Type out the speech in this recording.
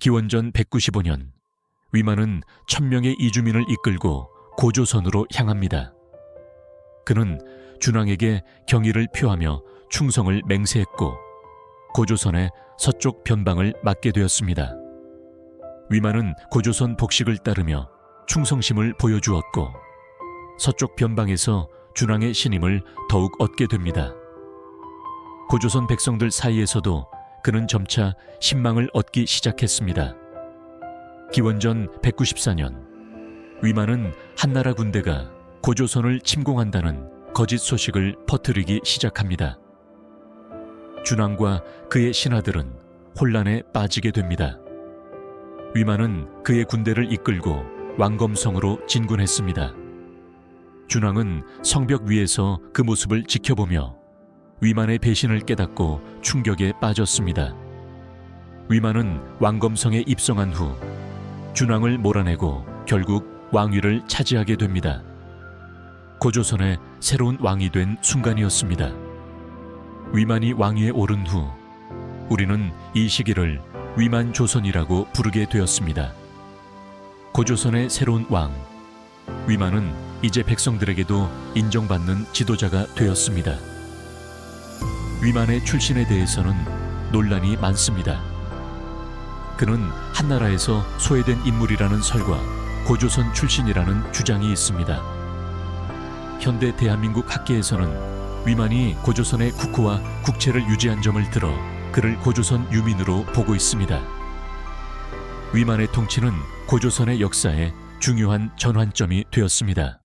기원전 195년 위만은 천명의 이주민을 이끌고 고조선으로 향합니다. 그는 준왕에게 경의를 표하며 충성을 맹세했고 고조선의 서쪽 변방을 맡게 되었습니다. 위만은 고조선 복식을 따르며 충성심을 보여주었고 서쪽 변방에서 준왕의 신임을 더욱 얻게 됩니다. 고조선 백성들 사이에서도 그는 점차 신망을 얻기 시작했습니다. 기원전 194년 위만은 한나라 군대가 고조선을 침공한다는 거짓 소식을 퍼뜨리기 시작합니다. 준왕과 그의 신하들은 혼란에 빠지게 됩니다. 위만은 그의 군대를 이끌고 왕검성으로 진군했습니다. 준왕은 성벽 위에서 그 모습을 지켜보며 위만의 배신을 깨닫고 충격에 빠졌습니다. 위만은 왕검성에 입성한 후 준왕을 몰아내고 결국 왕위를 차지하게 됩니다. 고조선의 새로운 왕이 된 순간이었습니다. 위만이 왕위에 오른 후 우리는 이 시기를 위만 조선이라고 부르게 되었습니다. 고조선의 새로운 왕 위만은 이제 백성들에게도 인정받는 지도자가 되었습니다. 위만의 출신에 대해서는 논란이 많습니다. 그는 한나라에서 소외된 인물이라는 설과 고조선 출신이라는 주장이 있습니다. 현대 대한민국 학계에서는 위만이 고조선의 국호와 국채를 유지한 점을 들어 그를 고조선 유민으로 보고 있습니다. 위만의 통치는 고조선의 역사에 중요한 전환점이 되었습니다.